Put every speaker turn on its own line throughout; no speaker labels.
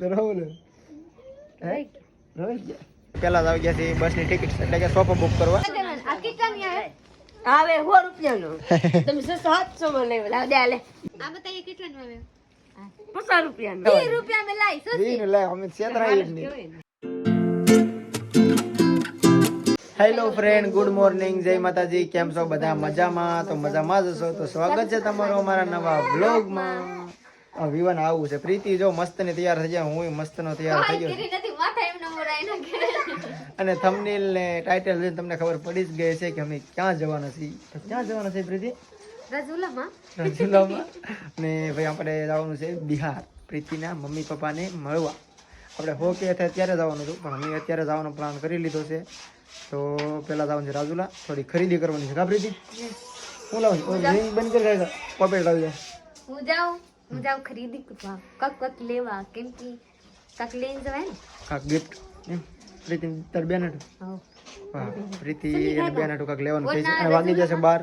તો રહું ને રહી ગયા? પેલા આવી ગયા છે બસની ટિકિટ એટલે કે સોફો બુક કરવા.
આવે
સો રૂપિયાનો. તમે સાતસો માં લેવા. લાવ દે આલે
આ બતાવીએ કેટલાનું આવે?
પચાસ રૂપિયાનો.
વીસ રૂપિયા મેં લાવી સસ્તી
ઈ અમે છેતરાઈ જ નહીં. હેલો ફ્રેન્ડ ગુડ મોર્નિંગ જય માતાજી. કેમ છો? બધા મજામાં? તો મજામાં જ છો તો સ્વાગત છે તમારું અમારા નવા વ્લોગમાં વિવાન આવું છે. પ્રીતિ જો મસ્ત ને તૈયાર થઈ જાય હું મસ્ત નો તૈયાર થઈ ગયો અને થંબનેલ ને ટાઇટલ જોઈને તમને ખબર પડી જ ગઈ છે કે અમે ક્યાં જવાના છીએ. તો ક્યાં જવાના છે પ્રીતિ?
રજુલામાં.
રજુલામાં? ને ભાઈ આપણે જવાનું છે બિહાર. પ્રીતિના મમ્મી પપ્પાને મળવા. આપણે હો કે અત્યારે ત્યારે જવાનું હતું પણ અમે અત્યારે જવાનો પ્લાન કરી લીધો છે. તો પહેલાં જવાનું છે રાજુલા. થોડી ખરીદી કરવાની છે. કા પ્રીતિ? હું લાવું બંધ કરી પોપેટ લાવી જાય
હું જાઉં. હું જાઉં ખરીદી કરવા કક કક લેવા કેમ કે કક લઈને જવાય ને.
કક ગિફ્ટ એમ? પ્રીતિ તાર બેન હટ? હા પ્રીતિ એને બેન હાટું કાંક લેવાનું થાય છે. અને વાગી જશે બાર.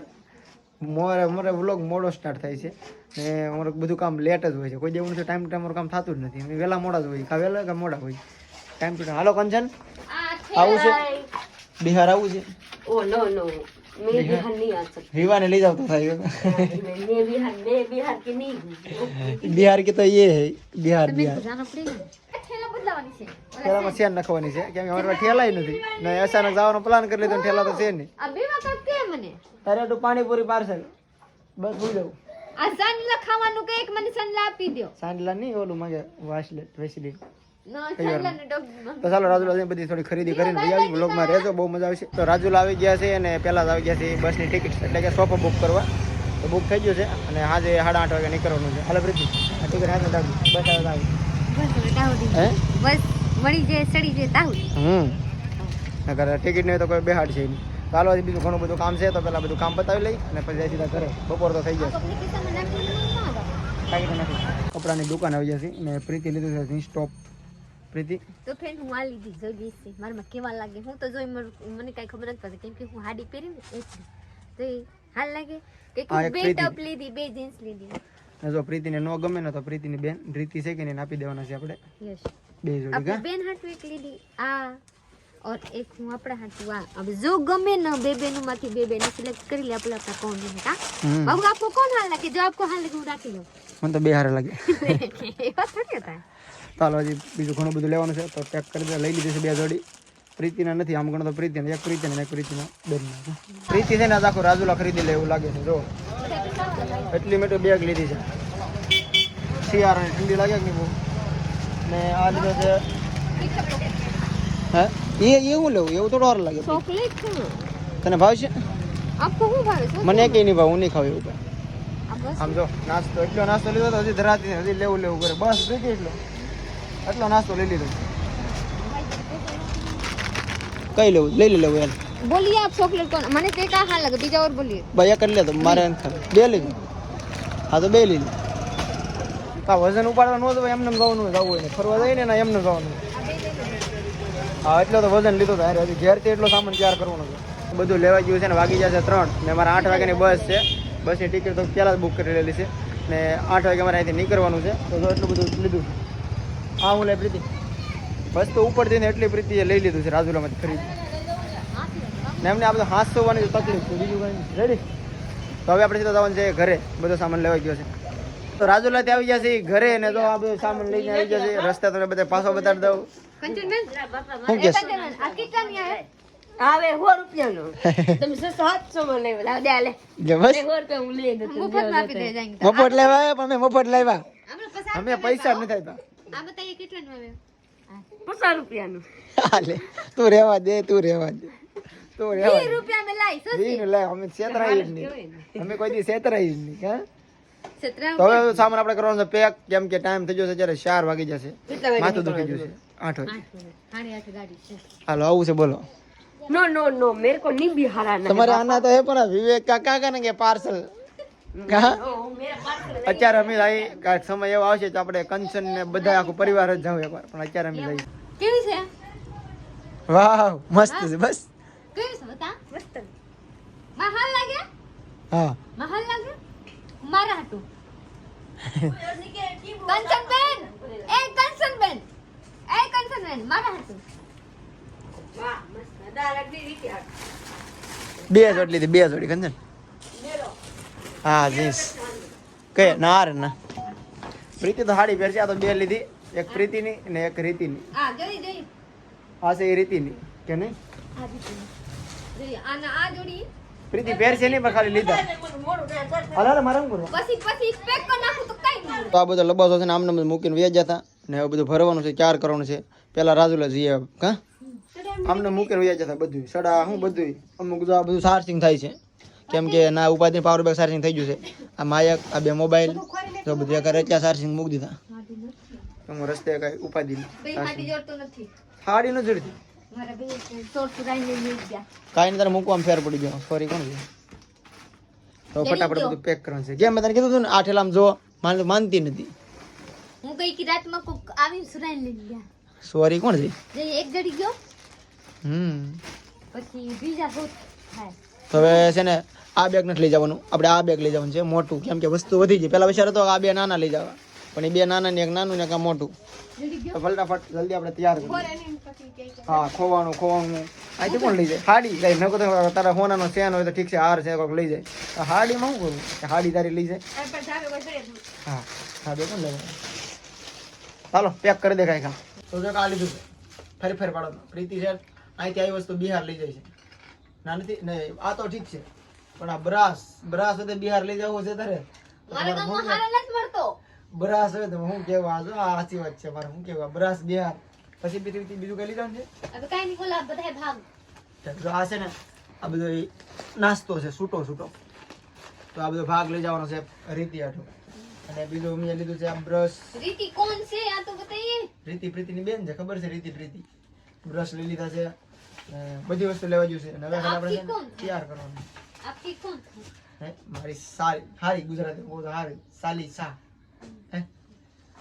મોરે મોરે વ્લોગ મોડો સ્ટાર્ટ થાય છે. ને અમારું બધું કામ લેટ જ હોય છે. કોઈ દેવું છે ટાઈમ ટાઈમ કામ થતું જ નથી. અમે વહેલા મોડા જ હોય કા વહેલા કા મોડા હોય ટાઈમ ટુ હાલો કંચન. આવું છે. બિહાર આવું છે.
ઓ નો નો મેં બિહાર નહીં આ सकती
વિવાને લઈ જાવ તો થાય
मैं बिहार मैं बिहार की नहीं हूँ
બિહાર કે તો ये है બિહાર બિહાર
જાના પડે ને ઠેલા બદલાવાની છે
ઠેલામાં સેન નખવાની છે કેમ કે અમારે પાસે ઠેલાય નથી ને અચાનક જવાનો પ્લાન કરી લીધો ને ઠેલા તો છે નહીં
આ બેમાં કક કે મને
તારે તો પાણીપુરી પાર્સલ બસ ભૂલી જાઉં
આ સાંજલા ખાવાનું કે એક મને સાંજલા આપી દ્યો
સાંજલા નહીં ઓલું માંગે વાસલેટ વેસલી
ન સાંજલા ને ડોગ
તો ચાલો રાજુલા બધી થોડી ખરીદી કરીને ભાઈ આવી બ્લોગમાં રહેજો બહુ મજા આવશે. તો રાજુલા આવી ગયા છે અને પહેલા જ આવી ગયા છે બસની ટિકિટ એટલે કે સોફો બુક કરવા. તો બુક થઈ ગયું છે અને આજે સાડા આઠ વાગે નીકળવાનું છે. હાલો પ્રીતિ આ ટિકિટ હાથે રાખજો બસ આવે હમ. ટિકિટ નહીં તો કોઈ બેહાડ છે ચાલો બીજું ઘણું બધું કામ છે તો પહેલાં બધું કામ પતાવી લઈ અને પછી સીધા ઘરે. બપોર તો થઈ જશે કપડાની દુકાન આવી જશે. અને પ્રીતિ લીધું છે જીન્સ ટોપ પ્રીતિ?
તો ફ્રેન્ડ હું આ લીધી જોઈ ગઈ છે મારામાં કેવા લાગે? હું તો જોઈ મને કાંઈ ખબર નથી પડતી કેમ કે હું હાડી પહેરી એટલે તો હાલ લાગે કે બે. ટોપ લીધી બે જીન્સ લીધી.
જો પ્રીતિને નો ગમે ને તો પ્રીતિની બેન રીતિ છે કે ને આપી દેવાના છે આપણે.
યસ.
બે જોડી કા?
બેન હાટુ એક લીધી આ. ઓર એક હું આપણા હાટુ આ. હવે જો ગમે ને બે બેનું માંથી બે બેન સિલેક્ટ કરી લે આપણે આપણા કોણ છે કા? બાબુ આપકો કોણ હાલ લાગે? જો આપકો હાલ લાગે હું રાખી લઉં.
મને તો બે હારા લાગે.
એવા થોડી હતા
ચાલો હજી બીજું ઘણું બધું લેવાનું છે. તો પેક કરી દે લઈ લીધી છે બે જોડી. પ્રીતિના નથી આમ ગણો તો પ્રીતિને એક પ્રીતિને એક પ્રીતિના. બેનના પ્રીતિ છે ને આજ આખું રાજુલા ખરીદી લે એવું લાગે છે જો. એટલી મેં બેગ લીધી છે. શિયાળાની ઠંડી લાગે કે નહીં બહુ? ને આ લીધો છે. હે? એ એવું લેવું? એવું થોડું વાર લાગે.
ચોકલેટ
તને ભાવ છે?
આપકો ભાવે
મને કઈ નહીં ભાવ હું નહીં ખાવ એવું આમ જો નાસ્તો એટલો નાસ્તો લીધો તો હજી ધરાતી હજી લેવું લેવું કરે. બસ પ્રીતિ એટલો. એટલો નાસ્તો લઈ લીધો. કઈ લેવું? લઈ લે લેવું યાર
બોલીએ આપ ચોકલેટ કોણ? મને તે કા હા લાગે બીજા ઓર બોલીએ.
ભાઈ એક લે તો મારે. બે લીધી હા તો બે લીધું કા વજન ઉપાડવાનું હોય તો એમને જવાનું જવું હોય ને. ફરવા જઈને ને એમને જવાનું હોય. હા એટલો તો વજન લીધો તો હારે. હજી ઘેરથી એટલો સામાન તૈયાર કરવાનો છે. બધું લેવા ગયું છે ને વાગી જશે ત્રણ. ને મારા આઠ વાગ્યાની બસ છે. બસની ટિકિટ તો પહેલાં જ બુક કરી લેલી છે. ને આઠ વાગે મારે અહીંથી નીકળવાનું છે. તો એટલું બધું લીધું. હા હું લે પ્રીતિ. બસ તો ઉપરથી ને એટલી પ્રીતિએ લઈ લીધું છે રાજુલામાંથી ખરીદ. ને એમને આ બધું હાથ સોવાની તકલીફ બીજું કંઈ રેડી તો હવે આપણે સીધા જવાનું છે ઘરે. બધો સામાન લેવા ગયો છે. તો રાજુલાથી આવી ગયા છે ઘરે ને તો આ બધો સામાન લઈને આવી ગયા છે રસ્તા તમે બધા પાછો બતાડી દઉં. શું
કે આવે?
આવે સો રૂપિયાનો. તમે સાતસો માં લેવા. લે.
બસ.
સો રૂપિયા હું લઈ દઉં
મફતમાં આપી દે જાઈને
મફત લેવા પણ અમે મફત લાવ્યા અમે પૈસા નથી આપ્યા
આ
પેક કેમ કે ટાઈમ થઈ ગયો છે ચાર વાગી જશે. આઠ હાલો આવું છે બોલો.
નો નો નો મેરે કો નહીં બિહારા
તમારે આના તો એ પણ વિવેક કાકા ને કે પાર્સલ? અત્યારે અમે આવી કાંઈક સમય એવો આવશે તો આપણે કંચન ને બધા આખું પરિવાર જ જાવ એકવાર. પણ અત્યારે અમે જઈએ
કેવી છે?
વાહ મસ્ત છે બસ.
કેવી છે બતા? મસ્ત મહાલ લાગે?
હા.
મહાલ લાગે? મારા હાટુ. કંચનબેન! એ કંચનબેન! એ કંચનબેન મારા હાટુ.
વાહ મસ્ત. અગડી રીતે.
બે જોડી લીધી બે જોડી કંચન. હા જીન્સ. કે ના રે ના. પ્રીતિ તો સાડી પહેરશે આ તો બે લીધી. એક પ્રીતિની ને એક રીતિની.
આ જોઈ જોઈ.
આ છે એ રીતિની. કે નહીં? પ્રીતિ પહેરશે નહીં પણ ખાલી લીધા.
તો
હાલ હાલ મારા શું
પછી પછી પેક કરી નાખું તો કઈ નહીં
તો આ બધો લબાસો છે ને આમને બધું મૂકીને વ્યાજ જતા ને હવે બધું ભરવાનું છે ચાર કરવાનું છે. પેલા રાજુલા જઈએ કા? આમને મૂકીને વ્યાજ જતા બધું સડા હું બધું અમુક આ બધું ચાર્જિંગ થાય છે. કેમ કે ના ઉપાધિ પાવર બેક ચાર્જિંગ થઈ ગયું છે. આ માયક આ બે મોબાઈલ તો બધું એક રચ્યા ચાર્જિંગ મૂકી દીધા. તો હું રસ્તે કઈ ઉપાધિ સાડી ન જડતી?
મારા બે સોળ સુરાઈ લઈ ગયા.
કાંઈ નહીં તારે મૂકવામાં ફેર પડી ગયો. સોરી કોણ છે? તો ફટાફટ બધું પેક કરવાનું છે. કેમ મેં તને કીધું હતું ને આ ઠેલામાં જો માન માનતી નથી.
હું કઈ કે રાતમાં કોક આવીને સુરાઈ લઈ ગયા.
સોરી કોણ છે?
એક જડી ગયો
હમ.
પછી બીજા બહુ થાય.
તો હવે છે ને આ બેગ નથી લઈ જવાનું. આપણે આ બેગ લઈ જવાનું છે મોટું. કેમ કે વસ્તુ વધી ગઈ. પેલા વિચાર હતો આ બે નાના લઈ જવા. પણ એ બે નાના ને એક નાનું ને એક મોટું. તો ફટાફટ જલ્દી આપણે તૈયાર કરીએ હા ખોવાનું ખોવાનું. અહીંથી કોણ લઈ જાય? હાડી કઈ નકો તો તારા હોનાનો ચેન હોય તો ઠીક છે હાર છે કોઈક લઈ જાય. હાડીમાં શું કરું? કે હાડી તારી લઈ જાય? હા હા બે કોણ લેવાનું? ચાલો પેક કરી દે કાંઈ કામ તો જો આ લીધું ફરી ફરી પાડો. પ્રીતિ છે અહીંથી આવી વસ્તુ બિહાર લઈ જાય છે. ના નથી નહીં આ તો ઠીક છે. પણ આ બ્રાસ બ્રાસ હવે બિહાર લઈ જવું છે તારે. બ્રાસ હવે તો હું કેવા આ સાચી વાત છે મારે હું કેવા બ્રાસ બિહાર. પછી બીજું બીજું કઈ લીધા છે?
હવે કઈ નહીં કોલા બધા ભાગ.
તો આ છે ને આ બધો નાસ્તો છે છૂટો છૂટો તો આ બધો ભાગ લઈ જવાનો છે રીતિ આઠો. અને બીજું મેં લીધું છે આ બ્રશ.
રીતિ કોણ છે? આ તો બતાઈએ.
રીતિ પ્રીતિની બેન છે ખબર છે? રીતિ પ્રીતિ. બ્રશ લઈ લીધા છે. ને બધી વસ્તુ લેવા જોઈએ છે. અને હવે આપણે તૈયાર કરવાનું.
આપકી કોણ
હે? મારી સારી સારી ગુજરાતી બહુ સારી સાલી સા હે?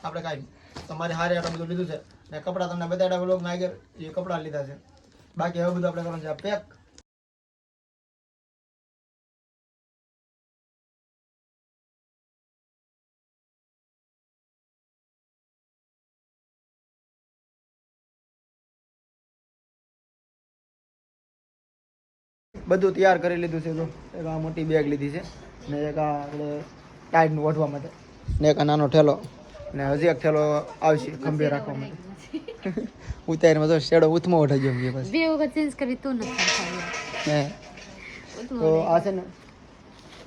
આપણે કાંઈ તમારે હારે આટલું બધું લીધું છે. ને કપડાં તમને બધા વ્લોગમાં આગળ એ કપડાં લીધા છે. બાકી હવે બધું આપણે કરવાનું છે પેક બધું તૈયાર કરી લીધું છે તો એક આ મોટી બેગ લીધી છે ને એક આ આપણે ટાઈટનું ઓઢવા માટે. ને એક આ નાનો ઠેલો. ને હજી એક ઠેલો આવશે ખંભે રાખવા માટે. ઉતારીમાં તો શેડો ઉથમો ઓઢાઈ ગયો
બે વખત ચેન્જ કરી તો નથી
ને તો આ છે ને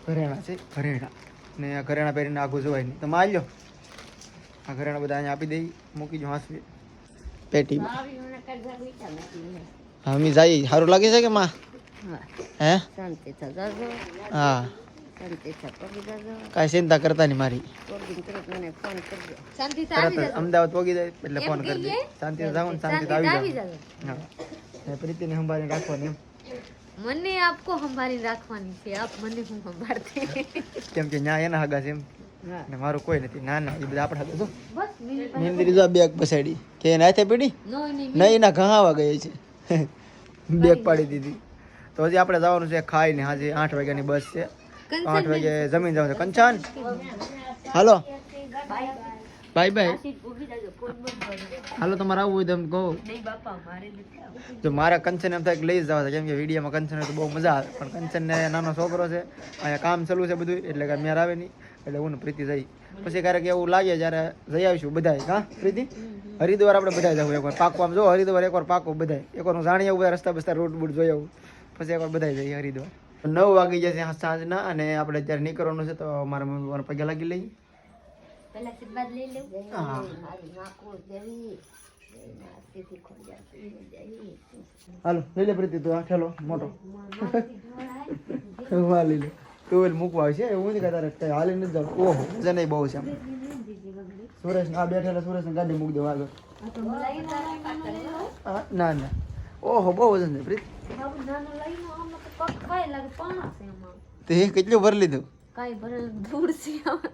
ઘરેણા છે ઘરેણા. ને આ ઘરેણા પહેરીને આગું જોવાય નહીં. તમે આવી લો આ ઘરેણા બધા અહીંયા આપી દઈ. મૂકી જો હાંસવી. પેટીમાં. હા મી જાય. સારું લાગે છે કે માં? હે?
શાંતિ
હા. કાંઈ ચિંતા કરતા નહીં મારી.
તરત કરજો.
અમદાવાદ પોગી જાય એટલે ફોન કરી શાંતિ જાવ ને શાંતિ આવી
આવી
જાવ હા. ને પ્રીતિને સંભાળીને રાખવાની એમ.
મને આપકો સંભાળી રાખવાની છે. આપ મને હું સંભાળતે?
કેમ કે ન્યા એના હગા છે એમ. ને મારું કોઈ નથી. ના ના એ બધા આપણે હગા છો
મિનિટ
જો બેગ પસાડી કે એને હાથે પીડી?
નહીં
એના ઘાવા ગયા છે. બેગ પાડી દીધી. તો હજી આપણે જવાનું છે ખાઈને. હાજી આઠ વાગ્યાની બસ છે. આઠ વાગે જમીન જવાનું છે. કંચન. હાલો. Bye bye. હાલો તમારે આવવું હોય તો એમ કહો. જો મારા કંચન એમ થાય કે લઈ જ જવા છે. કેમ કે વિડીયોમાં કંચન તો બહુ મજા આવે. પણ કંચનને નાનો છોકરો છે અહીંયા કામ ચાલુ છે બધું એટલે કાંઈ મેર આવે નહીં. એટલે હું પ્રીતિ જઈ. પછી ક્યારેક એવું લાગે જ્યારે જઈ આવીશું બધાય. હા પ્રીતિ? હરિદ્વાર આપણે બધાય જવું એકવાર પાકું. આમ જો હરિદ્વાર એકવાર પાકું બધાય. એકવાર હું જાણી આવું રસ્તા બસ્તા રોડ બૂટ જોઈ આવું. પછી એકવાર બધા જઈએ હરિદ્વાર. નવ વાગી જશે સાંજના અને આપણે અત્યારે નીકળવાનું છે તો મારા મમ્મી પપ્પાને પગે લાગી લઈએ. હા. હાલો લઈ લે પ્રીતિ તું આ ખેલો મોટો. હા લઈ લે. ટુવેલ મૂકવા આવશે એવું નથી કે તારે કઈ હાલી નથી જવું ઓહો બહુ છે આમ. સુરેશ આ બેઠેલા સુરેશ ગાડી મૂકી દેવા આગળ. હા, ના ના. ઓહો બહુ વજન છે પ્રીત.
તો છે
તે કેટલું ભરી લીધું?
કાંઈ ભરે ધૂળ છે આમાં.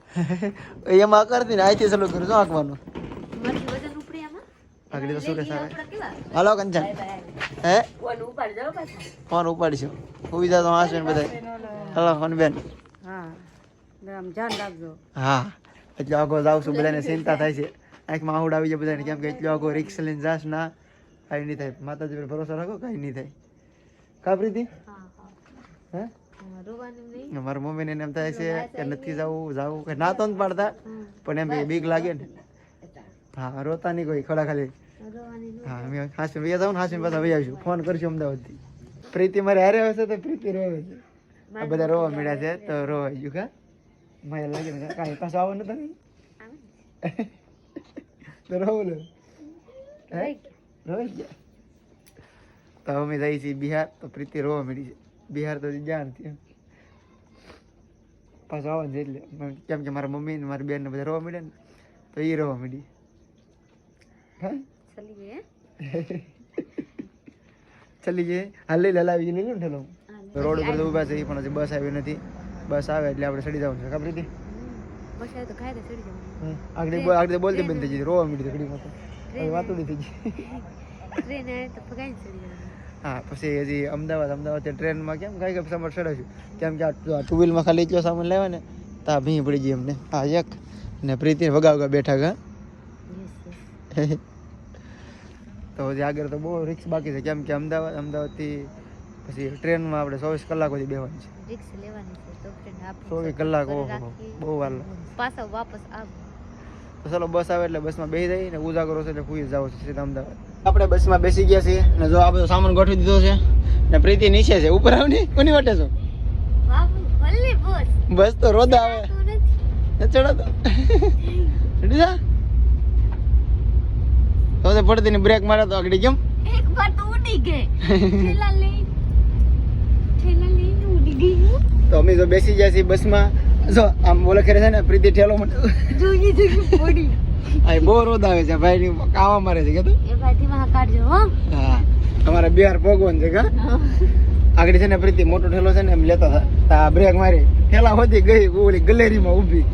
એમાં કરતી ને અહીંથી ચાલુ કરું શું આંકવાનું
મારી વજન ઉપડે આમાં.
આગળ તો હાલો કંચન. હે?
ફોન ઉપાડ જાવ પાછા.
ફોન ઉપાડીશું. સુવિધા તો હાશે ને બધા હાલો ફોન બેન.
હા આમ ધ્યાન રાખજો.
હા એટલે આગો જાઉં છું બધાને ચિંતા થાય છે. આંખમાં આહુડ આવી જાય બધાને કેમ કે એટલો આગો રિક્સ લઈને જાશ ના કાંઈ નહીં થાય. માતાજી પર ભરોસો રાખો કાંઈ નહીં થાય. કા પ્રીતિ
હા.
મારા મમ્મીને ને એમ થાય છે કે નથી જવું જવું કે ના તો નથી પાડતા. પણ એમ બીક લાગે ને. હા રોતા નહીં કોઈ ખડા ખાલી. હા અમે હાસી વૈયા જાઉં ને હાસી પાછા વૈયા આવીશું. ફોન કરશું અમદાવાદથી. પ્રીતિ મારે હારે આવે છે તો પ્રીતિ રોવે છે. આ બધા રોવા મળ્યા છે તો રોવા ગયું કા મારે લાગે ને કાંઈ પાછું આવો
ને?
તમે તો રોવું લો. રોઈ ગયા? તો અમે જઈએ છીએ બિહાર તો પ્રીતિ રોવા મળી છે. બિહાર તો નથી એમ પાછું આવવાનું છે એટલે. કેમ કે મારા મમ્મી ને મારી બેન ને બધા રોવા મળ્યા ને તો એ રોવા મળી
ચલી
જઈએ હાલ લઈ લાવી લઈ લો ને ઠેલો રોડ ઉપર તો ઊભા છે એ પણ હજી બસ આવી નથી. બસ આવે એટલે આપણે સડી જવાનું છે ખબર હતી. આગળ આગળ બોલતી બંધ થઈ ગઈ રોવા મળી ઘડીમાં તો હવે વાતુડી થઈ ગઈ.
ટ્રેન આવે તો પગાઈને ચડી જવાનું.
હા પછી હજી અમદાવાદ અમદાવાદ ટ્રેનમાં કેમ કાંઈ કે સામાન ચડાવ્યું કેમ કે આ ટુ વ્હીલમાં ખાલી એટલો સામાન લેવા ને તા ભીં પડી ગઈ અમને. હા એક ને પ્રીતિ વગા વગા બેઠા ગા. તો હજી આગળ તો બહુ રિક્સ બાકી છે. કેમ કે અમદાવાદ અમદાવાદથી પછી ટ્રેનમાં આપણે ચોવીસ કલાક સુધી બેવાનું છે.
રિક્સ લેવાની છે તો friend આપણે
ચોવીસ કલાક ઓહો બહુ વાર.
પાછા વાપસ આવ.
તો ચાલો બસ આવે એટલે બસમાં બેસી જઈએ ને ઉજાગરો છે એટલે ફૂઈ જાવ છે સીધા અમદાવાદ. આપણે બસમાં બેસી ગયા છીએ ને જો આ બધો સામાન ગોઠવી દીધો છે ને પ્રીતિ નીચે છે. ઉપર આવ કોની વાટે છો?
બસ.
તો રોદ આવે. ચડો તો તો પડતી ની બ્રેક મારે તો આગળ કેમ
એક વાર તો ઉડી ગઈ. ઠેલા લઈ ઠેલા લઈ ઉડી ગઈ
તો અમે જો બેસી ગયા છીએ બસમાં. જો આમ બોલે ખરે છે ને પ્રીતિ ઠેલો માટે.
જોઈ જોઈ પડી
આ બહુ રોદ આવે છે ભાઈ ની કાવા મારે છે કે તું
એ ભાઈ ધીમા કાઢજો હો.
હા તમારે બિહાર ભોગવન છે કા? આગળ છે ને પ્રીતિ મોટો ઠેલો છે ને એમ લેતા હતા. તા બ્રેક મારી. ઠેલા હોતી ગઈ ઓલી ગલેરીમાં ઊભી.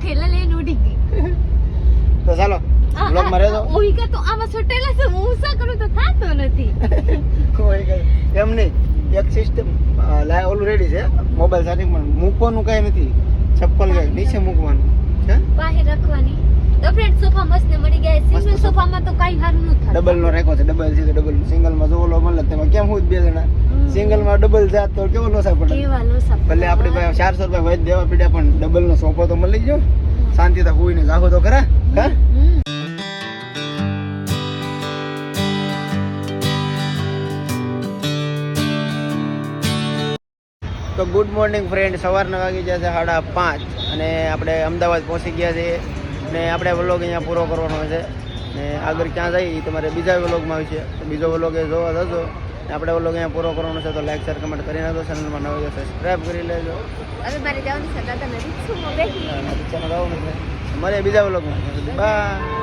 ઠેલા લઈને ઉડી ગઈ.
તો ચાલો બ્લોગમાં રહેજો.
ઓઈ કા તો આમાં છોટેલા છે? હું શું કરું તો થાતો નથી.
કોઈ કઈ એમ નહીં. એક સિસ્ટમ લાય ઓલું રેડી છે મોબાઈલ સાથે પણ મૂકવાનું કઈ નથી. ચપ્પલ કઈ નીચે મૂકવાનું.
રાખવાની. તો ફ્રેન્ડ સોફા મસ્ત ને મળી ગયા. સિંગલ સોફામાં તો કાઈ હારું ન થાય.
ડબલ નો રાખ્યો છે ડબલ છે ડબલ સિંગલમાં જો ઓલો મળે તેમાં કેમ હું બે જણા. સિંગલમાં ડબલ જાત તો કેવો લોસા પડે
કેવા લોસા
ભલે આપણે ભાઈ 400 રૂપિયા વૈદ દેવા પડ્યા પણ ડબલ નો સોફો તો મળી ગયો. શાંતિ તો હુઈ ને જાગો તો ખરા. હા? તો ગુડ મોર્નિંગ ફ્રેન્ડ સવારના વાગી જશે સાડા પાંચ અને આપણે અમદાવાદ પહોંચી ગયા છીએ ને આપણે વ્લોગ અહીંયા પૂરો કરવાનો છે ને આગળ ક્યાં જઈએ એ તમારે બીજા વ્લોગમાં આવશે તો બીજો વ્લોગ એ જોવા જશો ને આપણે વ્લોગ અહીંયા પૂરો કરવાનો છે તો લાઈક શેર કમેન્ટ કરી નાખો ચેનલમાં નવો સબસ્ક્રાઈબ કરી લેજો.
મારે
બીજા વ્લોગમાં બાય